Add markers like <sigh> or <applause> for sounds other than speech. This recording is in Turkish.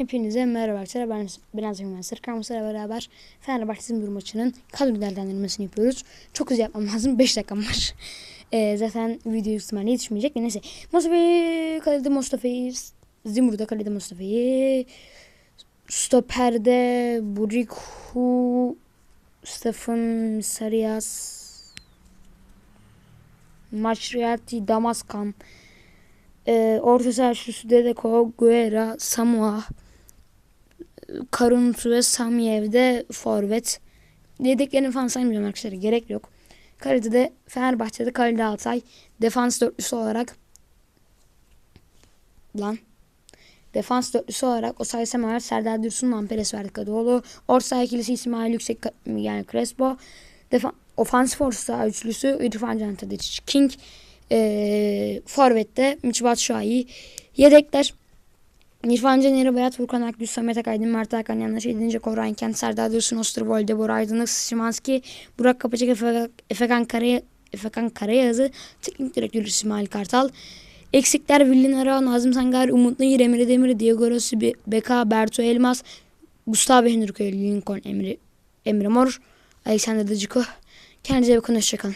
Hepinize merhaba arkadaşlar. Ben Biraz Güvenser. Kamuslarla beraber Fenerbahçe Zimbur maçının kadro değerlendirmesini yapıyoruz. Çok hızlı yapmam lazım. 5 dakikam var. <laughs> Ee, zaten video ihtimalle yetişmeyecek. Neyse. Mustafa'yı kalede Mustafa'yı Zimbur'da kalede Mustafa'yı Stoper'de Buriku Stefan Sarias Maçriati Damaskan ee, orta saha Dedeko, Guerra, Samoa, Karuntu ve Samyev'de forvet. Yedeklerini falan saymayacağım arkadaşlar. Gerek yok. Kalede de Fenerbahçe'de kalede Altay. Defans dörtlüsü olarak lan Defans dörtlüsü olarak Osay Samuel, Serdar Dursun, Lamperes Verdikadoğlu. Orta saha ikilisi İsmail Yüksek yani Crespo. Defa Ofansif orta üçlüsü İrfan Can Tadic, King. Ee, Forvet'te Mitch Batshuayi. Yedekler İrfan Caner'i, Berat Furkan Akgüz, Samet Akaydın, Mert Hakan Yanlış, Edince Koran Kent, Serdar Dursun, Osterwolde, Bora Aydınlık, Şimanski, Burak Kapacak, Efe, Efekan Karaya, Efekan Karayazı, Teknik Direktör İsmail Kartal. Eksikler Villin Ara, Nazım Sangar, Umut Nayır, Emre Demir, Diego Rossi, Be- Beka, Berto Elmas, Gustavo Henrique, Lincoln, Emre, Emre Mor, Alexander Daciko. Kendinize bakın, hoşçakalın.